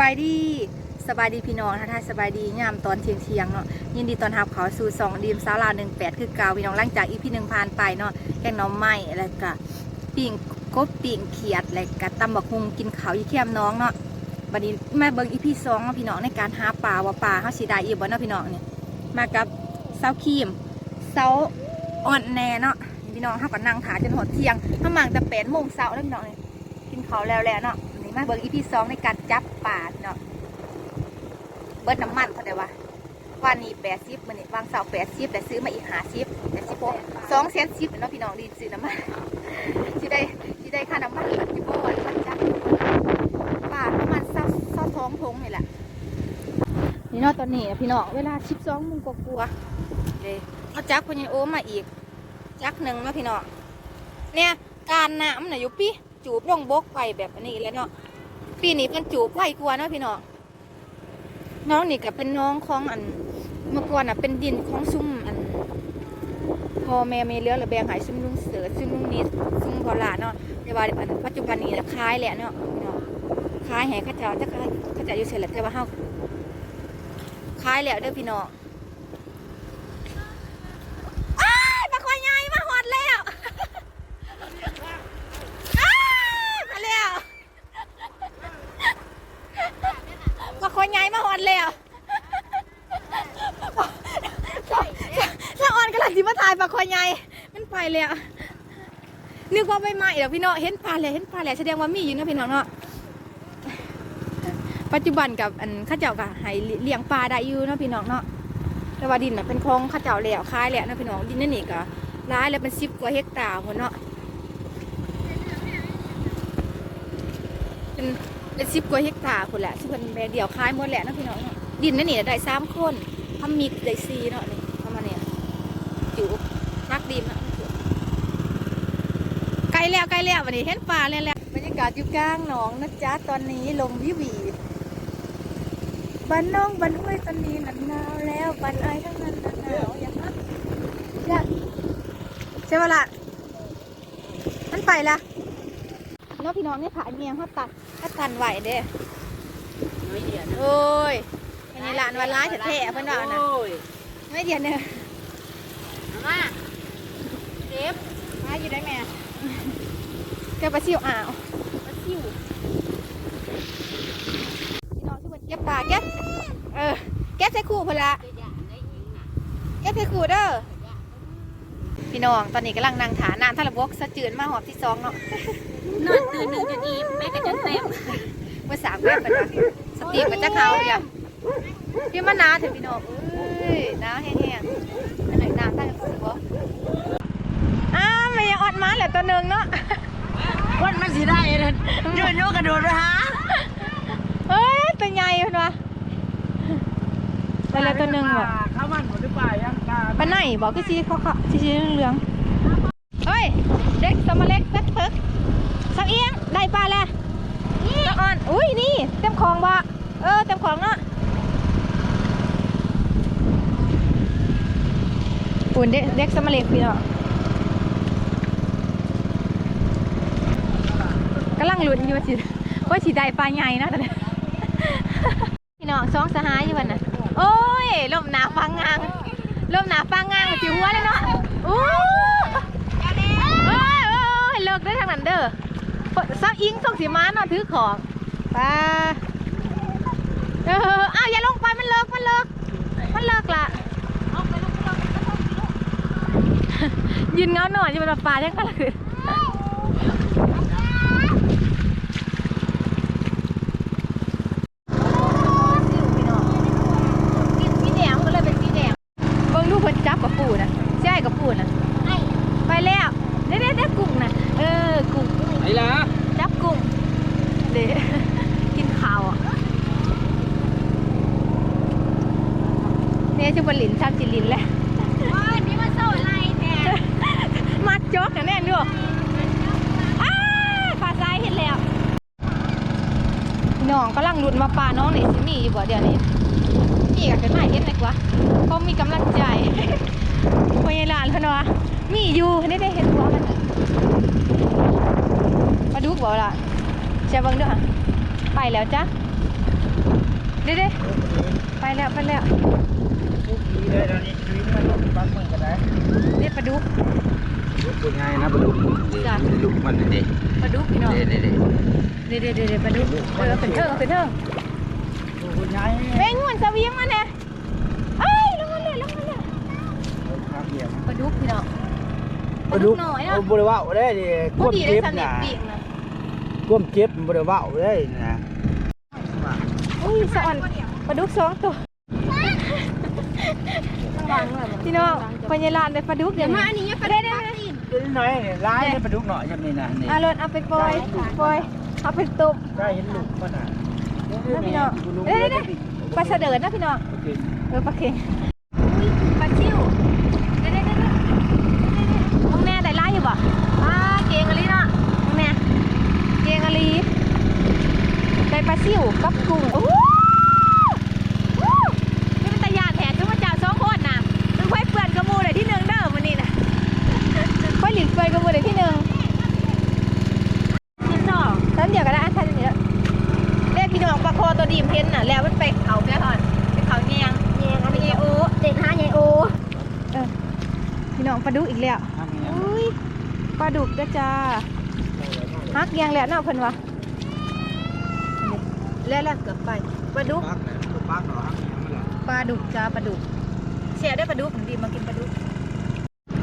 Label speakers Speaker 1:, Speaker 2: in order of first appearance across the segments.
Speaker 1: บายดีสบายดีพี่น้องท่าทานสบายดียามตอนเที่ยงเที่ยงเนาะยินดีตอนรับเขาสู่สองดีมสาวลาหนึ่งแปดคือเก่าพี่น้องหลังจากอีพีหนึ่งผ่านไปเนาะแกงน้องไม้แล้วก็ปิ่งกบปิ่งเขียดแล้วก็ตำบักฮุงกินเขายี่เขียมน้องเนาะบัดนี้มาเบิ่งอีพีสองพี่น้องในการหาปลาว่าปลาเขาสีได้อีบ่เนาะพี่น้องเนี่ยมากับเสาครีมเสาอ่อนแน่เนาะพี่น้องเขาก็นั่งถาจนหดเที่ยงเขามางแต่แปดโมงเช้าแล้วพี่น้องเนี่ยกินเขาแล้วแหละเนาะ มาเบิ่งอีพีสองในการจับปลาเนาะเบิดน้ำมันเท่าไหร่วะวันนี้แปดสิบมันนี่วางเสาแปดสิบแต่ซื้อมาอีกหาสิบแต่สิบหกสองแสนสิบเนาะพี่น้องดีซื้อน้ำมันที่ได้ที่ได้ค่าน้ำมันหลักที่บ่วันมันจักบาประมาณเศร้าเศร้าท้องทงนี่แหละนี่เนาะตอนนี้พี่น้องเวลาสิบสองโมงกว่าๆเลยเขาจักพญโอมาอีก จักหนึ่งเนาะพี่น้องเนี่ยการน้ำน่ะอยู่ปีจูบลงบกไปแบบนี้แล้วเนาะ ปีนี้เพิ่นจูบไวกว่าเนาะพี่น้องน้องนี่ก็เป็นน้องของอัน เมื่อก่อนอะเป็นดินของซุ่มอันพอแม่ไม่เลี้ยวระแบงหายซุ่มลุงเสือซุ่มลุงนิดซุ่มพอลาเนาะแต่ว่าอันปัจจุบันนี้คล้ายแหละเนาะคล้ายแห่ข้าเจ้าจะคล้ายข้าเจ้าอยู่เฉยแหละแต่ว่าเฮาคล้ายแล้วเด้อพี่น้องอ้ายปลาควายใหญ่มาหอดแล้วอ้ายมาแล้วปลาควายใหญ่มาหอดแล้วถ้าออนกำลังจิมาถ่ายปลาควาย ใหญ่มันไปแล้วนึกว่าใบไม้เดี๋ยวพี่น้องเห็นปลาแล้วเห็นปลาแล้วแสดงว่ามีอยู่นะพี่น้องเนาะปัจจุบันกับอันข้าเจ้าก็ให้เลี้ยงปลาได้อยู่นะพี่น้องเนาะแต่ว่าดินน่ะเป็นของข้าเจ้าแล้วคายแล้วนะพี่น้องดินนั่นนี่ก็ร้ายแล้วเป็นสิบกว่าเฮกตาร์หมดเนาะเป็นเป็นสิบกว่าเฮกตาร์คนแหละที่เป็นแม่เดี่ยวคายหมดแหละนะพี่น้องเนาะดินนั่นนี่ได้สามคนทำมีได้ซีเนาะนี่ประมาณนี้ยจู นักดีมากไกลแล้วไกลแล้ววันนี้เห็นปลาแล้วแหละบรรยากาศอยู่กลางหนองนะจ๊ะตอนนี้ลมวิวีบ้านน้องบ้านห้วยตอนนี้หนาวหนาวแล้วบ้านไอ้ทั้งนั้นหนาวอย่างนั้นอยากใช่ปะล่ะมันไปละน้องพี่น้องนี่ผ่านเมียเขาตัดเขาตันไหวเด้โอ้ยอันนี้หลานวันร้ายแท้ๆเพื่อนเรานะ
Speaker 2: โอ้ย
Speaker 1: ไม่เดียวเนี่ย
Speaker 2: มาเจ็บมาอยู่ได้แม่
Speaker 1: เก็บปลาซิวอ่าว
Speaker 2: มาซิว
Speaker 1: พี่น้องที่มันเก็บปลาเก็บเออเก็บใส่คู่พนละ
Speaker 2: ไปด่าได้ยิงน่ะ
Speaker 1: เก็บใส่คู่เด้อพี่น้องตอนนี้กำลังนั่งถานานท่าระบกสะจืนมาหอบที่สองเนาะ
Speaker 2: นอนตื่นหนึ่งจนอิ่มแม่ก็จนเต็ม
Speaker 1: เมื่อสามวันเป็นว่าสติมันจะเขาเดียวพี่มานาถึงพี่น้องเอ้ยน้าแห้งๆอันไหนน้ำตั้งสิบวะอ้าว มันยังอดมาเหลือตัวหนึ่งเนาะ
Speaker 2: วันมันสิได้เลยโยนโยกระโดดไปหา
Speaker 1: เอ้ยตัวใหญ่เห็นปะไปเหลือตัวหนึ่งว่ะ
Speaker 2: ข้าวมันหมดหรือเปล่ายังกา
Speaker 1: ไปไหนบอกก็ชี้เขาเขาชี้เหลืองๆเฮ้ยเด็กสมเล็กเล็กเพิกสักเอียงได้ปลาแล้วนี่อ่อนอุ้ยนี่เต็มของบ่เออเต็มของเนาะปุ่นเด็กเด็กสมเล็กพี่เนาะำลังลุ้นอยู่ว่าสิว่าสิได้ปลาใหญ่นาะตอนนี้พี่น้องสองสหายอยู่วันน่ะโอ้ยลมหนาฟังงางลมหนาฟังงางจิ๋วหัวเลยเนาะโอ้ยโอ้ยโอ้ยเลิกได้ทางนั้นเด้อซับอิงส่งสีม้าเนาะถือของไปเอออ้าวอย่าลงไปมันเลิกมันเลิกมันเลิกละยืนเงาหน่อยจะเป็นปลายังกันเลยเบิ่งดูเพิ่นจับกับปูนะใช่กับปูนะไปแล้วเด้เด้เด้กุ้งนะเออกุ้ง
Speaker 2: ไหนล่ะ
Speaker 1: จับกุ้งเด้ กินข้าวอะเนี่ยจะบลินชาจิลินแหละ
Speaker 2: วันนี้มาโซ่ไล่แทน
Speaker 1: มัดจอกนะแน่นด้วยอ้าปลาทรายเห็นแล้ว น้องกำลังหลุดมาปลาน้องนี่สิมีอยู่บ่เดี๋ยวนี้มีกับกันมาเห็นไหมวะเขามีกำลังใจพยาลานเพนวะมีอยู่นี่ได้เห็นหัวมันน่ะมาดูบ่ล่ะเชียร์เบังด้วยค่ะไปแล้วจ้ะเด้เด้ไปแล้วไปแล้ว
Speaker 3: ทุกทีเลยตอนนี้ชีวิตมันก็ปักมันก็ได้
Speaker 1: เด็ดปลาดุก
Speaker 3: ลูกเป็นไงนะปลาดุก
Speaker 1: จ้ะ
Speaker 3: ลูกมันเด็ก
Speaker 1: ปลาดุกพี่น้อง
Speaker 3: เด็กเด็ก
Speaker 1: เด็ดเด็ดเด็ดเด็ดปลาดุกเออเป็นเทิงเป็นเทิง
Speaker 3: ลูกเป็นไง
Speaker 1: แม่งวนสวิงมาเนี่ยเอ้ยลงมาเลยลงมาเลย
Speaker 3: ครับเดียว
Speaker 1: ปลาดุกพี่น้อง
Speaker 3: ปลาดุก
Speaker 1: หน่อย
Speaker 3: เอา
Speaker 1: เนาะ
Speaker 3: บริวารได้ดิ
Speaker 1: พอดีเลย
Speaker 3: เจ็บ
Speaker 1: สนิท
Speaker 3: นะ
Speaker 1: ปีกนะ
Speaker 3: ก้มเจ็บบริวารได้นะ
Speaker 1: อุ้ยสะอ่อนปลาดุกสองตัวพี่น้องพญาลานได้ปลาดุกเดี๋ยวมาอันนี้ยังได้ได้ไหม
Speaker 3: ตัวน้อยนี่ร้ายได้ปลาดุกหน่อยใช่ไหมนะนี่
Speaker 1: อารถเอาไปปล่อยปล่อยเอาไปตุบ
Speaker 3: ได้เห็นลูกมันอะ
Speaker 1: นะพี่น้องเด้เด้ปลาเสดิร์ดนะพี่น้องเออปลาเค็งปลาชิวเด้เด้เด้เด้มองแน่ได้ไล่อยู่บ่อ่าเก่งอะลีเนาะมองแน่เก่งอะลีได้ปลาชิวกับกุ้งโอ้โหโอ้โหนี่เป็นตะยานแท้คือมาจากสองคนน่ะมึงไว้เปื่อนกระมูเลยที่หนึ่งเด้อวันนี้นะค่อ ยหลินเปื่อนกระมูเลยที่หนึ่งที่สองท่านเดียวกันนะท่านเดียวเรียกพี่น้องปลาคอตัวดีมเพ้นน่ะ แล้วมันไปเขาแม่ทอนไปเขาแยงแยงอันนี้โอเด็กห้าแยงโอเออพี่น้องปลาดุกอีกแล้วอุ้ยปลาดุกก็จ้าฮักแยงแล้วเนาเพิ่นวะแล้วแล้วเกือบไปปลาดุก
Speaker 3: ปลยปักเหรอครับมันเหรอ
Speaker 1: ปลาดุกจ้าปลาดุกเสียได้ปลาดุกดีมากินปลาดุก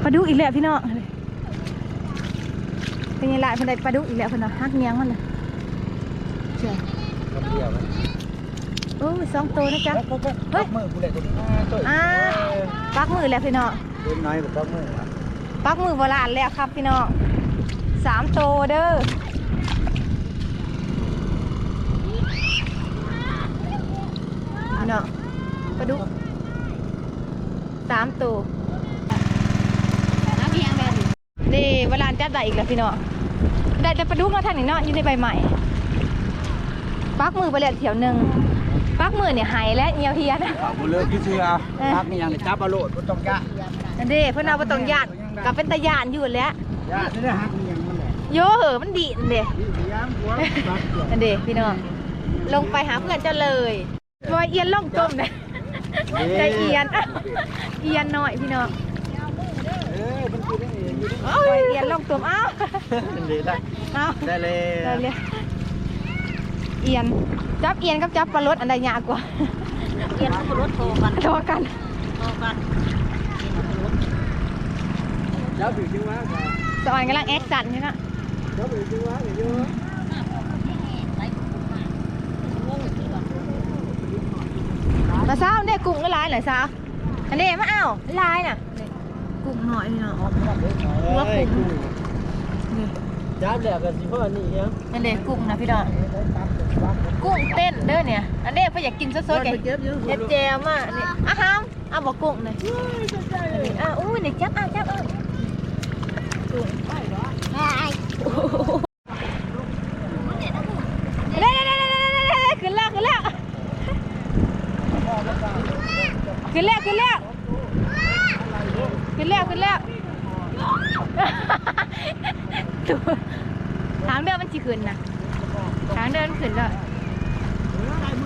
Speaker 1: ปลาดุกอีกแล้วพี่น้อง เป็นไงล่ะเพิ่นได้ปลาดุกอีกแล้วเพิ่นว่าฮักเนียงมันเลยเสีย
Speaker 3: คำเดียวมัน
Speaker 1: โอ้ยสองตัวนะจ๊ะ
Speaker 3: เฮ้ย มือกูเลยตัวนี้ตัว
Speaker 1: อ่าปักมือแล้วพี่น้อง
Speaker 3: เล่นน้อยแบบปักมือวะ
Speaker 1: ปักมือโบราณแล้วครับพี่น้องสามตัวเด้อพี่น้องปลาดุกสามตัว
Speaker 2: น้ำเพียงแบบนี้
Speaker 1: นี่เวลา จับได้อีกแล้วพี่น้องได้แต่ปลาดุกเนาะทานนี่เนาะอยู่ในใบใหม่ปักมือไปแล้วเถียวหนึ่งปักมือเนี่ยหายและเหี่ยวเฮียนะ
Speaker 3: บุเลิกที่เชื่อปักนี่ยังจับอโลดก็ต้องยะ
Speaker 1: นั่นเด้เพิ่นเอาไปตรงญาติกับเป็นตะยานอยู่แล้ว
Speaker 3: ยะนี่ได้หักนี่ยังมันแหละ
Speaker 1: โยเหอมันดีนเด้นั่นเด้พี่น้องลงไปหาเพื่อนเจ้าเลยบอยเอียนล่องจมเลยใจเอียนเอียนหน่อยพี่น้อง
Speaker 3: เออมันคือได้ เองอยู่ดิ
Speaker 1: บอยเอียนล่องจมอ้าว
Speaker 3: ดีได้
Speaker 1: อ้าว
Speaker 3: ได้เลย
Speaker 1: ได้เลยเอียนจับเอียนกับจับปลารดอันใดยากกว่า
Speaker 2: เรียนขับรถโทรกัน
Speaker 1: โทษกัน
Speaker 2: โทรกัน
Speaker 3: จับอยู่จังหวะ
Speaker 1: สอนกำลังแอคสั่นอยู่นะ
Speaker 3: จับอยู่จังหวะอยู่
Speaker 1: มาซ้าได้กุ้งก็ลายหน่อยซ้าอันนี้มาเอาลายน่ะ กุ้งหน่อยพี่น้อง
Speaker 3: หัวกุ้งจับแล้วก็สิพ่อนี่ยัง
Speaker 1: นั่นเด็กุ้งนะพี่น้องกุ้งเต้นเด้อเนี่ยอันนี้เพื่ออยากกินสดๆไง
Speaker 3: เจ็บอยู่
Speaker 1: เฮ็ดแจมอะนี่อะฮามอะบอกกุ้งหน่อยนี่อะอู้นี่จับอะจับอะกุ้ง
Speaker 2: ไอ้
Speaker 1: เด้เด้เด้เด้เด้เด้ขึ้นแล้วขึ้นแล้วขึ้นแล้วขึ้นแล้วขึ้นแล้วขึ้นแล้วตัว ทางเดินมันจีขึ้นนะทางเดินมันขึ้นแล้ว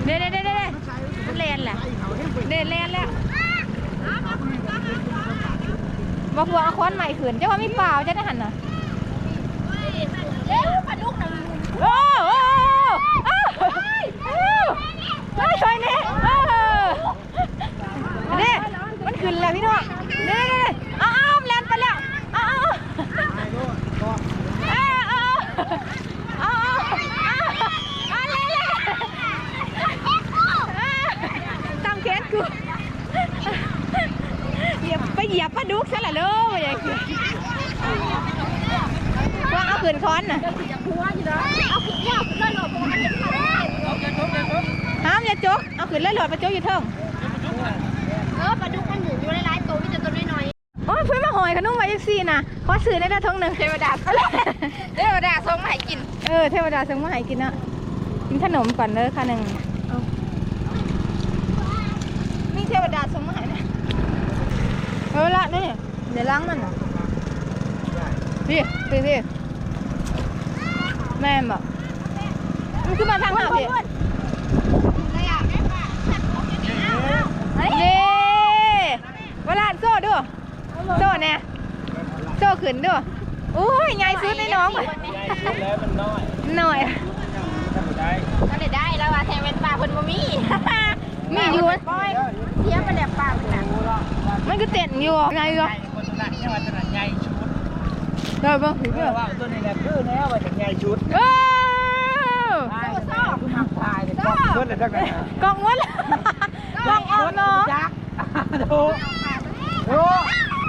Speaker 1: เด้เด้เด้เด้เด้มันเลนแหละเด้เลนแล้วมาพวงเอาค้อนใหม่ขึ้นเจ้าว่าไม่เปล่าเจ้าได้หันนะ
Speaker 2: เร็วปลาดุกนะ
Speaker 1: โอ้โอ้โอ้โอ้โอ้ช่วยเนี่ยโอ้เด้มันขึ้นแล้วพี่น้องเด้เด้อ้าวแลนไปแล้วอ้าวอ้าวอ้าวอ้าวอ้าวอ้าวเลยตั้งแขนกูเห ยียบไปเหยียบปลาดุกซะละเด้อมาอย่างเงี้ยว่าเอาขึ้นค้อนน่ะ
Speaker 2: เอาขึ้นยาวขึ้นเลยหรอเพราะว่ามันเป็นเขา
Speaker 1: ห้ามอย่าจกเอาขึ้นเลยหลอดไปจกอยู่เทิง
Speaker 2: เออปลาดุกมันหมูอยู่หลายๆตัวมีแต่ตัวน้อย
Speaker 1: โอ้ยเพื่อนมาหอยขนมไว้ยังสี่นะขอซื้อได้ละทงหนึ่งเทวดา
Speaker 2: ๆเทวดาส่งมาให้กิน
Speaker 1: เออเทวดาส่งมาให้กินนะกินขนมก่อนเลยค่ะหนึ่ง เอาละนี่เดี๋ยวล้างมันพี่พี่พี่แม่บอกมันขึ้นมาทางหน้าพี่นี่
Speaker 2: เวลาโซ่
Speaker 1: ดูโซ่เนี่ยโซ่ขืนดูอุ้ยไงซื้อในน้อง
Speaker 3: เลยแล้วมันน้อย
Speaker 1: น้อย
Speaker 3: ได้
Speaker 2: เลยได้แล้วว่าแทนเป็นปลาคนบ่มี
Speaker 1: มีอยู่
Speaker 2: เทียบไปแล้ปลาเป็นหนั
Speaker 1: มันก็เต้นอยู่ไงอยู่
Speaker 3: ใหญ่คนตัวนั้นเนี่ยว่าตัวนั้นใหญ่ชุด
Speaker 1: ได้ปะถึง
Speaker 3: เอ
Speaker 1: เด้
Speaker 3: อ
Speaker 1: อ
Speaker 3: ว่าตัวนี้แหละคือแน่ว่าจะใหญ่ชุด
Speaker 1: โอ้
Speaker 3: ตายตายคือหักตายเลยก็เพิ่นเลยจังได๋
Speaker 1: กองวันกองออกเนาะ
Speaker 3: ยักษ์ดูดู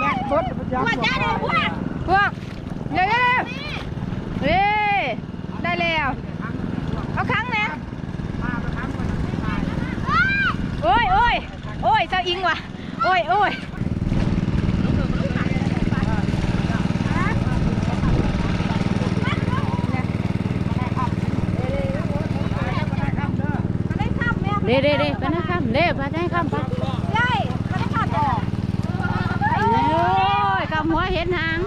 Speaker 3: แบกเบิดยักษ์
Speaker 2: ว่าจ้าเลยพวก
Speaker 1: พวกเร็วเร็วเร็วได้แล้วเอาครั้งนะโอ้ยโอ้ยโอ้ยเจ้าอิงว่ะโอ้ยโอ้ย เด้ไปนะครับเด้ไปได้ครับไป
Speaker 2: ไล่ก็ได้ขาดออก
Speaker 1: โอ้ยกำหัวเห็นหาง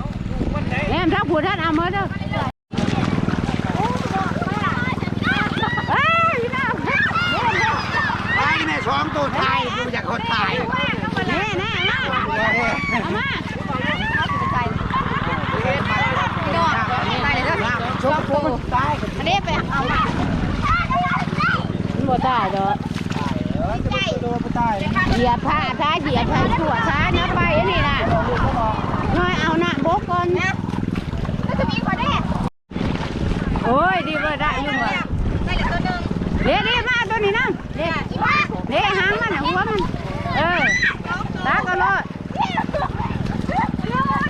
Speaker 1: แอมทักผู้ท่านเอามาเด้อเอ้ยพี่น้อง
Speaker 3: ตายแม่สองตัวตายกูอยากคนตาย
Speaker 1: แน่แน่มาเอามาพี่น้องตายเลยเด้อ
Speaker 3: ชกพวกมันตายกัน
Speaker 1: อันนี้ไปเอามามันบ่ตายดอก
Speaker 3: เออจะไปโดนไปตาย
Speaker 1: เหยียบผ้าช้าเหยียบผ้าชั่วช้านะไปอันนี้น่ะน้อยเอาหน้าบกก่อนนะ
Speaker 2: ก็จะมีกว่าได้
Speaker 1: โอ้ยดีเบ่ได้อยู่ว่ะ
Speaker 2: ได้เหลือตัวหนึ่ง
Speaker 1: เดี๋ยวนี้มาตัวนี้นะเดี๋ยว
Speaker 2: อีบ้า
Speaker 1: เดี๋ยวหางมันน่ะหัวมันเออตาก็รอด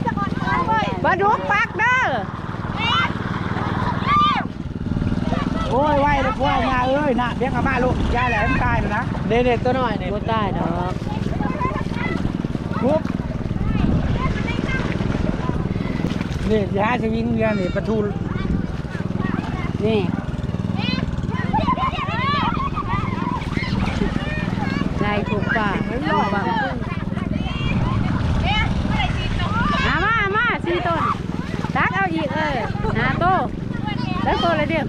Speaker 2: จะก่อนเลย
Speaker 1: ปลาดุกปักเด้อ
Speaker 3: โอ้ยไหวเลยพวกมา เอ้ยน่ะเบี้ยงกับมาลูกยายแหลมตายแล้วนะเด็ดๆตัวน้อยเนี่ย
Speaker 1: บ่ตายดอก
Speaker 3: ปุ๊บนี่ยาสวิงเรียนนี่ประตู
Speaker 1: นี่ลายถูกป่าถูกป่ามามามาสี่ต้นตักเอาอีกเออหาโตแล้วโตเลยเดียว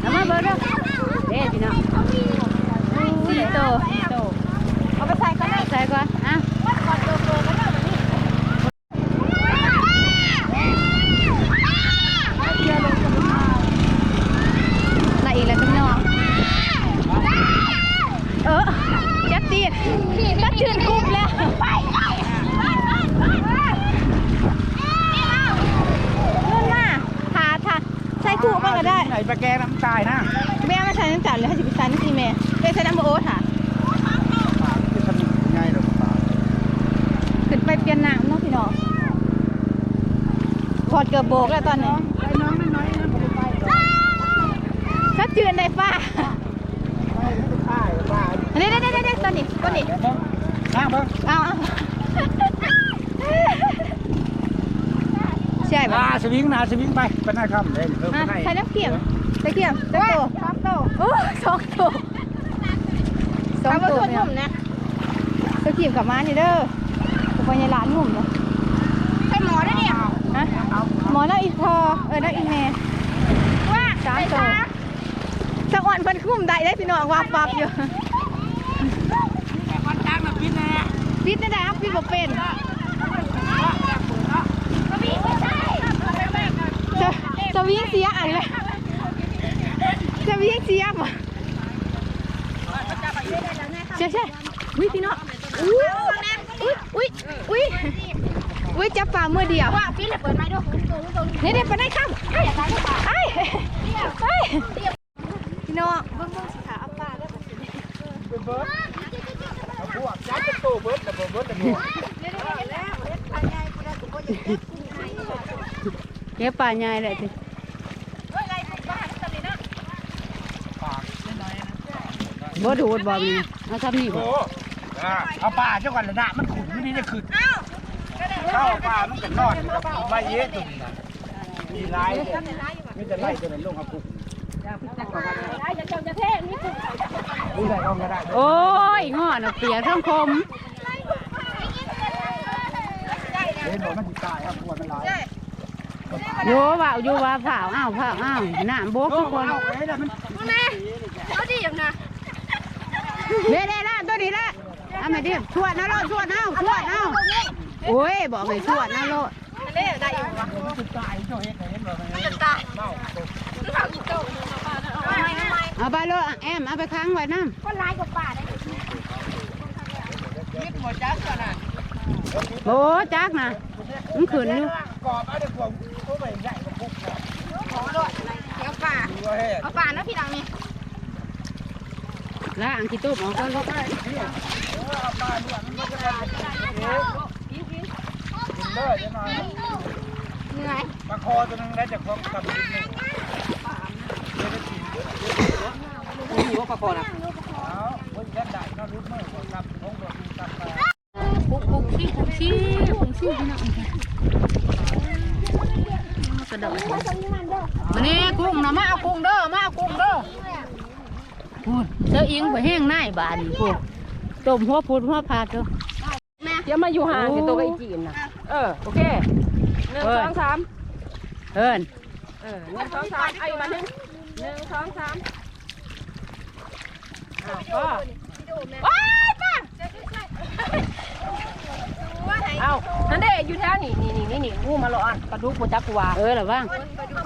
Speaker 1: เอามาเบิดเด้อเด้พี่น้องสี่โตสี่โต
Speaker 2: เอาไปใส่ก็ได้
Speaker 1: ใส่ก่อนอะ
Speaker 2: ก่อนตัวโตก็ได้แบบนี้
Speaker 1: ละอีกแล้วพี่น้องเออยัดตีนก็จืนกุบแล้ว
Speaker 2: ไปไปไปไปไป
Speaker 1: เลื่อนมาทาทาใส่คู่มันก็ได้
Speaker 3: ไหนปลาแกน้ำตายนะ
Speaker 1: แม่ไม่ใส่น้ำจัดเลยให้สิบสันสิแม่ไปใส่น้ำโอ๊ตค่ะ
Speaker 3: จะทำง่ายหรอกป่า
Speaker 1: ขึ้นไปเปลี่ยนน้ำเนาะพี่น้องถอด เกือบโบกแล้วตอนนี้
Speaker 3: ไอ้น้องน้อยๆนะผมไปไป
Speaker 1: ถ้าจืนได้ป้า
Speaker 3: ไม่ตายป่า
Speaker 1: เด้เด้เด้เด้ตอนนี้ตอนนี้
Speaker 3: นั่งเบิ้ง
Speaker 1: เอาเอาใช่ปะ
Speaker 3: อ่าสวิงนะสวิงไปไปหน้าค่ำเลยเริ่ม
Speaker 1: อะ
Speaker 3: ให้
Speaker 1: ใส่น้ำเขียมใส่เขียมใส่โต
Speaker 2: สองโต
Speaker 1: โอ้สองตัวสอง
Speaker 2: เอาไป
Speaker 1: ตัว
Speaker 2: ส่วน
Speaker 1: เนี่ย
Speaker 2: ผมนะ
Speaker 1: สกีมกลับมานี่เด้อผมไปในร้านหนุ่มเนาะ
Speaker 2: ใส่หมอได้เนี่ย
Speaker 1: ฮะ หมอนักอีพอเออนักอีเมย์
Speaker 2: ว่า
Speaker 1: สาม
Speaker 2: ใส่
Speaker 1: ตัว
Speaker 2: ซา
Speaker 1: สะอ่อนเพิ่นคุ้มได้ได้พี่น้องวับวับอยู่
Speaker 3: วันจ้างมาพิษแน่
Speaker 1: ปิดได้ได้ครับปิดบ่เป็น
Speaker 2: ก็มีไม่ใช่
Speaker 1: จะจะวิ่งเสียอันเลยจะวิ่งเสียบ่ใช่ใช่วิพี่น้องอุ้ยอุ้ยอุ้ย อุ้ยจับปลามือเดียว
Speaker 2: ว่าพี่เลยเปิดไม้ด้วยคุณตัวคุณตัว
Speaker 1: นี่เด็ไปได้ข้าม
Speaker 2: ไอ้อะไรก็ตาม
Speaker 1: ไอ้ไอ้พี่น้องเบิ่งเบิ่งสิขาเอาปลาได้บ่สิ
Speaker 3: เป็นเบิร์ดเอาพวกจ้าจะโตเบิร์ดแต่เบิร์ดแต่เบิร์ด
Speaker 1: เก็บปลาใหญ่เลยสิ
Speaker 3: ปากน้อยๆนะ
Speaker 1: บ่ดูดบ่มีเอาทำนี่บ่
Speaker 3: โอ้อ่าเอาป่าเจ้าก่อนเลยนะมันขุนนี่จะขึ้น เข้าป่ามันก็นอนใบเย้ตุ่มนะมีลายไม่จะไล่ตัวนั้นลงเอาคุก
Speaker 2: อ้จะเจ้าจะเท่นี่คือ
Speaker 3: นี่ไล่เอาก็ได้
Speaker 1: โอ้ยงอน่ะเปียกทั้งคม
Speaker 3: เห็นบอกมันติดตายครับปวดมันหลาย
Speaker 1: โยว่าอยู่ว่าเผาอ้าวเผาอ้าวหน้ำบกทุกคน
Speaker 3: เอาไว้แมัน
Speaker 2: เาดีอย่างนะ
Speaker 1: เด้เด้ละตัวนี้ละเอามาดิชวดนะโลดชวดเอาชวดเอา โอ้ยบอกให้ชวดนะโลด
Speaker 2: เล่ได้อยู่วะ
Speaker 3: มันจะตายเจ้าเฮ็ดให้เห็นบ่แม่
Speaker 2: มันตาย
Speaker 3: เมาตก
Speaker 2: คือเขาอีกโตทำไมทำไม
Speaker 4: เอาไปเลยแอมเอาไปค้างไว้น้
Speaker 2: ก็ร้ายกว่าป่าได้
Speaker 3: นิดหมดจักก่อนน่ะำ
Speaker 4: โอ้จักนะมันขืนอยู่
Speaker 3: กรอบเอาเดี๋ยวผมตัวใหม่ใหญ่กว่าพวกเรา
Speaker 2: ของรถเดี๋ยวป่า
Speaker 3: ดูว่าเฮ็ด
Speaker 2: เอาป่านะพี่ดังนี่
Speaker 4: ล้างขี้ตุ้มออกก็ลูก
Speaker 3: เอาปลาด้วยมันก็จะได้กิน เด้อจะหน่อย
Speaker 2: เหนื่อย
Speaker 3: ปลาคอตัวนึงได้จากของกับกินนึงนี่ว่าปลาคอนะเอาคนแค่ได้ก็รู้เมื่อก่อนกับของตัวกินกับปลา
Speaker 4: ปุกปุกชี้ปุกชี้ปุกชี้พี่น้องกระโดดมานี่กุ้งนะมาเอากุ้งเด้อมาเอากุ้งเด้อพูดเจ้าอิงไปแห้งหน้าบานพูดต้มหัวพูดหัวพาดเด้อ
Speaker 5: เดี๋ยวมาอยู่ห่างสิตัวกับอีจีนนะ เออ โอเคหนึ่ง
Speaker 4: เออ
Speaker 5: สองสาม
Speaker 4: เอิน
Speaker 5: เออหนึ่งสองสามไอ้มาหนึ่งหนึ่งสองสามอ้าวก็
Speaker 2: ว้ายป้า
Speaker 5: เอานั่นเด้อยู่แถวนี่นี่นี่นี่นี่งูมาล้อนปลาดุกปลาจักรวา
Speaker 4: เออหรอบ้าง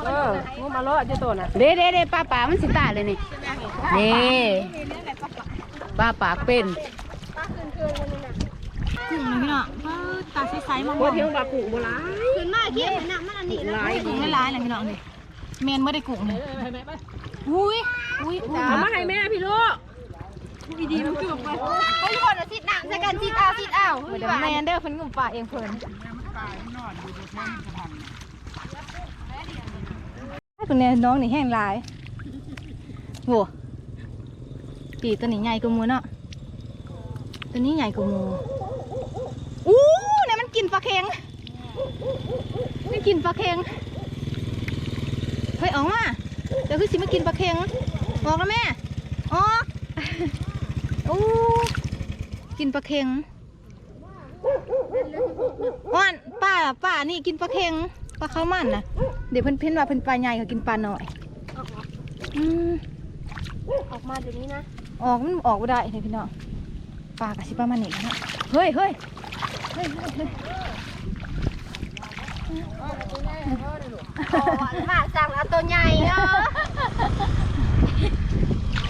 Speaker 5: เอองูมาล้ออยู่ตัวน่ะ
Speaker 4: เด้เด้เด้ป้าป่ามันสิตายเลยนี่นี่ป้าปากเป็น
Speaker 1: กุ้งเลยพี่น้องเออ ตาใสๆมอง
Speaker 5: พวกเที่ยวปลากุ้งโบราณ
Speaker 2: ขึ้นมาเขี้ยวน่ะมันอันนี้แล้ว
Speaker 1: กุ้งไม่ร้ายเลยพี่น้องเลยเมนไม่ได้กุ้งเลยอุ้ยอุ้ยอุ้ย
Speaker 5: เอามาให้แม่พี่ลูก
Speaker 1: ดีมันคือไป
Speaker 2: เขาอยู่คนสิทธิ์หนังใส่กันสิทธิ์เอาสิทธิ์เอา
Speaker 1: เดี๋ยวแมนเด้อเพิ่นงุ่มปลาเองเพิ่นคุณแน่น้องนี่แห้งลายโว้ปีตัวนี้ใหญ่กว่ามูเนาะตัวนี้ใหญ่กว่ามู นี่ยมันกินปลาเค็งมันกินปลาเค็งเฮ้ยออกมาเดี๋ยวคือสิมากินปลาเค็งออกแล้วแม่ออกอู้กินปลาเค็งว่านป้าป้านี่กินปลาเค็งปลาข้าวมันนะเดี๋ยวเพิ่นเพิ่นว่าเพิ่นปลาใหญ่เขากินปลาหน่อยอืม
Speaker 2: ออกมาเดี๋ยวนี้นะ
Speaker 1: ออกมันออกไม่ได้เลยพี่น้องปลากระสิประมาณนี้นะเฮ้ยเฮ้ย
Speaker 2: มาสั่งเอาตัวใหญ่เนาะ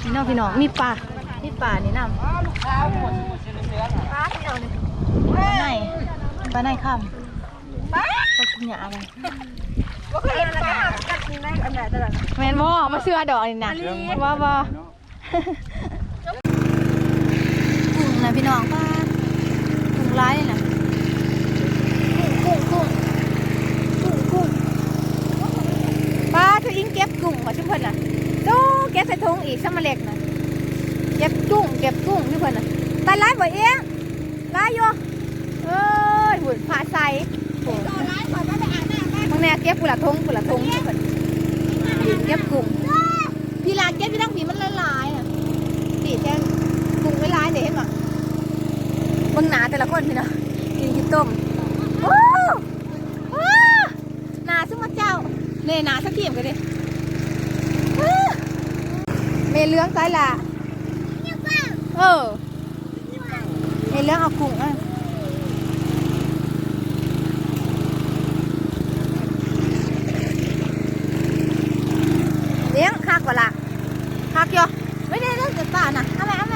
Speaker 1: พี่น้องพี่น้องมีปลามีปลานี่น้ำ
Speaker 2: ป้าพี่เอาเนี่ย
Speaker 1: ปลาในปลาในค่ำปลากินหยาเลย
Speaker 2: ว่าคยเห็นป้าอันไหนตลอด
Speaker 1: แมนบ่มาเชื่อดอกนี่นะว่าบ่กุ้งนะพี่น้องป้ากุ้งร้ายเลยนะกุ้งกุ้งกุ้งกุ้งป้าเธออิงเก็บกุ้งมาชุมเพิ่นน่ะดูเก็บใส่ถุงอีกซ้ำมาเล็กนะเก็บกุ้งเก็บกุ้งชุมเพิ่นน่ะ ตายร้ายบ่เองร้ายอยู่เอ้ยหุ่นผาใสโอ้
Speaker 2: ตัวร้ายกว่าก็จะอ่านหน้าแม่
Speaker 1: บางแน่เก็บกุหลาบทงกุหลาบทงชุมเพิ่นเก็บกุ้งพี่ลาเก็บพี่ต้องผีมันละลายๆน่ะสีแทงกุ้งละลายเดี๋ยวเห็นบ่เบางหนาแต่ละคนพี่เนาะกินกินต้มโอ้โอ้หนาซุ่มมาเจ้าเน่หนาสักทีมกันดิอ้าเมเลื้องซ้ายละเออเมเลื้องเอากุ้งอะเลี้ยงคักกว่าละคักอยู่ไม่ได้เรื่องเกิดป่านะเอาไหมเอาไหม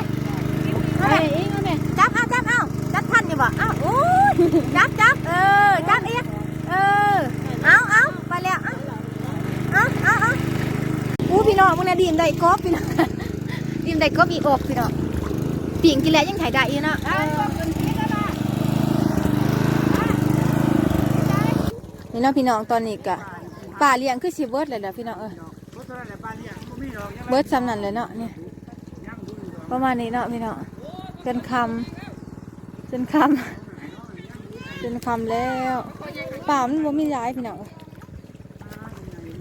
Speaker 1: เอาไหมเองเอาไหมจับเอาจับเอาจับทันอยู่บ่เอาโอ้ยจับจับเออจับเองเออเอาเอาไปแล้วเอาเอาเอาเอาอู้พี่น้องมึงเนี่ยดีมได้กบพี่น้องดีมได้กบอีอกพี่น้อง ปิ่งกินแล้วยังไข่ได้อีกเนาะเออนี่เนาะพี่น้องตอนนี้กะป่าเลี้ยงคือสิเบิร์ดเลยนะพี่น้องเออเบิร์ดซ้ำนั่นเลยเนาะเนี่ยประมาณนี้เนาะพี่เนาะจนคำจนคำจนคำแล้วป่ามันบ่มีหลายพี่น้อง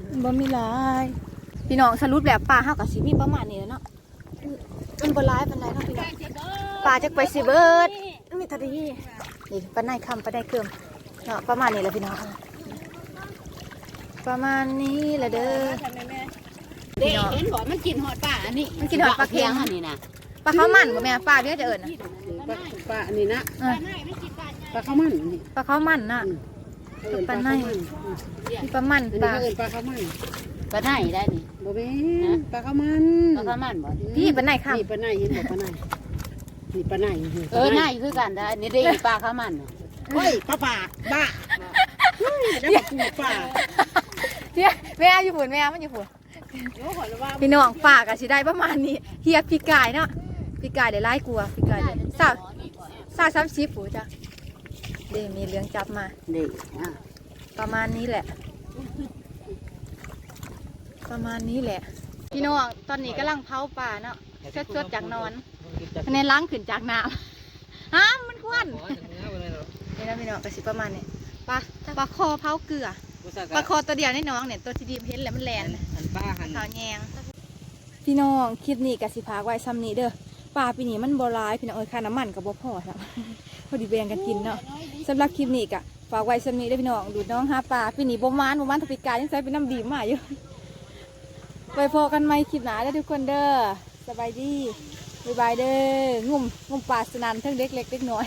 Speaker 1: มันบ่มีหลายพี่น้องสรุปแบบป่าห้ากับสิมีประมาณนี้แหละเนาะมันบ่หลายปานใดเนาะพี่น้อง ป่าจะไปสิเบิร์ดมีทะเลนี่ปานในคำปานในเกิมเนาะประมาณนี้แหละพี่น้องประมาณนี้แหละเด้อ
Speaker 4: เด็เห็นบอกมันกินหอดป้าอันนี้
Speaker 1: มันกินหอดปลาเค็ง
Speaker 4: อันนี้นะ
Speaker 1: ปลาข้าวมันบ่แม่ปลาเบี้ยจะเอิญน่ะ
Speaker 5: ปลาปลาอันนี้นะ
Speaker 1: เออ
Speaker 5: ปลาข้าวมันนี่
Speaker 1: ปลาข้าวมันน่ะกับปลาในมีปลามันปลา
Speaker 2: เอิ้นปลาข้าวมัน
Speaker 4: ปลาไหนได้นี่
Speaker 2: บ่แม่นปลาข้าวมัน
Speaker 4: ปลาข้าวมันบ่
Speaker 1: พี่ปลาในค่ะ
Speaker 2: นี่ปลาไหนเห็นบ่ปลาไหน นี่ปลาไหน
Speaker 4: เออไหนคือกันได้นี่ได้ปลาข้าวมันน่ะ
Speaker 2: เฮ้ยปลาปากบ้าเฮ้ยได้มาปูปลา
Speaker 1: เดี๋ยวแม่อยู่ฝุ่นแม่มันอยู่ฝุ่น
Speaker 2: โอ้ขอระว่า
Speaker 1: พี่น้องปากอะสิได้ประมาณนี้เฮียพี่กายเนาะพี่กายได้ไล่กลัวพี่กายได้สาวสาวสามสิบปูจ้ะเดี๋ยวมีเลี้ยงจับมา
Speaker 4: เด็กอะ
Speaker 1: ประมาณนี้แหละ ประมาณนี้แหละ พี่น้องตอนนี้กำลังเผาป่าเนาะสดๆจากนอน คะแนนล้างขึ้นจากน้ำฮะมันควันนี่นะพี่น้องกระสิประมาณนี้ปลาปลาคอเผาเกลือปลาคอตัวเดียวในน้องเนี่ยตัวที่ดีเห็นแล้วมันแลน
Speaker 2: อันป้าหัน
Speaker 1: ขาวแยงพี่น้องคลิปนี้กสิพากไว้ซ้ำนี้เด้อปลาปีนี้มันบร้ายพี่น้องเอ้ยค่าน้ำมันกับบ่พอครับ พอดีแบ่งกันกินเนาะสำหรับคลิปนี้กะฝากไว้ซ้ำนี้เด้อพี่น้องดูดน้องหาปลาปีนี้บ่มานบ่มานทปิกายังใส่เป็นน้ำดีมาอยู่ไว้พอกันไหมคลิปหน้าเด้อทุกคนเด้อสบายดี บายบายเด้องุ่มงุ่มปลาสนันทั้งเด็กเล็กเด็กน้อย